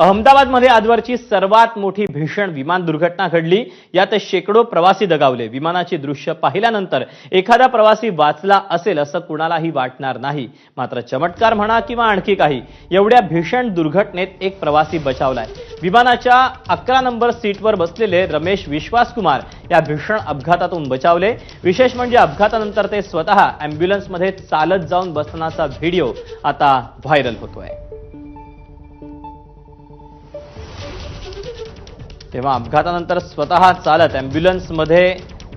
अहमदाबादमध्ये आजवरची सर्वात मोठी भीषण विमान दुर्घटना घडली. यात शेकडो प्रवासी दगावले. विमानाची दृश्य पाहिल्यानंतर एखादा प्रवासी वाचला असेल असं कुणालाही वाटणार नाही. मात्र चमत्कार म्हणा किंवा आणखी काही एवढ्या भीषण दुर्घटनेत एक प्रवासी बचावलाय. विमानाच्या अकरा नंबर सीटवर बसलेले रमेश विश्वासकुमार या भीषण अपघातातून बचावले. विशेष म्हणजे अपघातानंतर ते स्वतः अँब्युलन्समध्ये चालत जाऊन बसतानाचा व्हिडिओ आता व्हायरल होतोय. तेव्हा अपघातानंतर स्वतः चालत ॲम्ब्युलन्समध्ये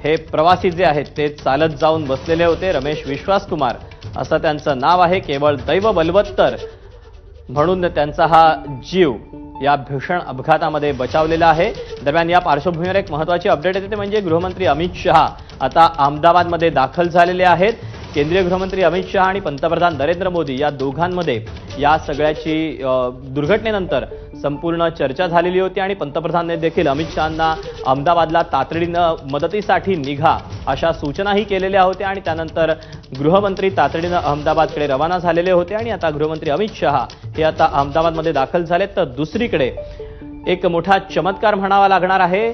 हे प्रवासी जे आहेत ते चालत जाऊन बसलेले होते. रमेश विश्वासकुमार असं त्यांचं नाव आहे. केवळ दैव बलवत्तर म्हणून त्यांचा हा जीव या भीषण अपघातामध्ये बचावलेला आहे. दरम्यान या पार्श्वभूमीवर एक महत्वाची अपडेट येते ते म्हणजे गृहमंत्री अमित शहा आता अहमदाबादमध्ये दाखल झालेले आहेत. केंद्रीय गृहमंत्री अमित शहा आणि पंतप्रधान नरेंद्र मोदी या दोघांमध्ये या सगळ्याची दुर्घटनेनंतर संपूर्ण चर्चा झालेली होती आणि पंतप्रधानांनी देखील अमित शहांना अहमदाबादला तातडीनं मदतीसाठी निघा अशा सूचनाही केलेल्या होत्या आणि त्यानंतर गृहमंत्री तातडीनं अहमदाबादकडे रवाना झालेले होते आणि आता गृहमंत्री अमित शहा हे आता अहमदाबादमध्ये दाखल झालेत. तर दुसरीकडे एक मोठा चमत्कार म्हणावा लागणार आहे.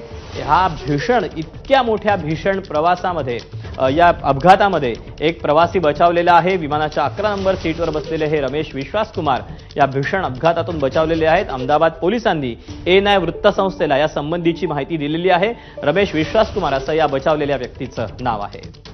हा भीषण इतक्या मोठ्या भीषण प्रवासामध्ये या अपघातामध्ये एक प्रवासी बचावलेला आहे. विमानाच्या अकरा नंबर सीटवर बसलेले हे रमेश विश्वासकुमार या भीषण अपघातातून बचावलेले आहेत. अहमदाबाद पोलिसांनी एन आय वृत्तसंस्थेला या संबंधीची माहिती दिलेली आहे. रमेश विश्वासकुमार असं या बचावलेल्या व्यक्तीचं नाव आहे.